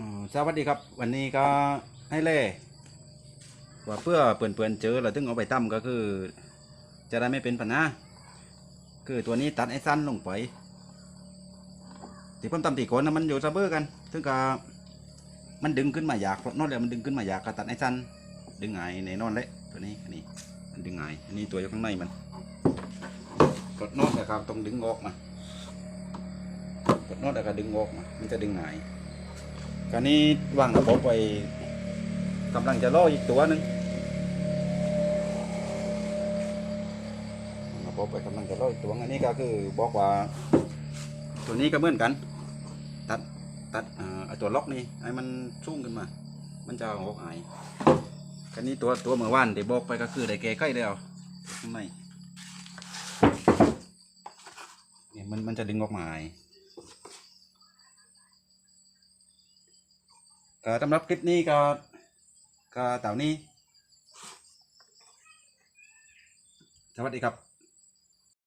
อืมสวัสดีครับ วันนี้ก็ให้เล่ว่าเพื่อเปื่อนเปื่อนๆเจอแล้วถึงเอาไปตั้มก็คือ จะได้ไม่เป็นปัญหาคือตัวนี้ตัดไอ้สั้นลงไปที่ผมตำตีโกนนะมันอยู่ซะเบอร์กันถึงก็มันดึงขึ้นมาอยากนอกแล้วมันดึงขึ้นมาอยากก็ตัดไอ้สั้นดึงไงในนอนเละตัวนี้อันนี้มันดึงไงอันนี้ตัวอยู่ข้างในมันกดนอกนะครับต้องดึงออกมากดนอกแล้วก็ดึงออกมา มันจะดึงไง การนี้วางระบบไว้กำลังจะล่ออีกตัวหนึ่งระบบไว้กำลังจะล่ออีกตัวอันนี้ก็คือบอกว่า ตัวนี้ก็เหมือนกัน ตัดตัดเออไอตัวล็อกนี่ให้มันสูงขึ้นมา มันจะเอาออกหายกันนี้ตัวตัวเมื่อวานที่บอกไปก็คือได้แก้ไขแล้วข้างในนี่มันมันจะดึงออกมาหาย ก็สำหรับคลิปนี้ก็ก็เต่านี้สวัสดีครับ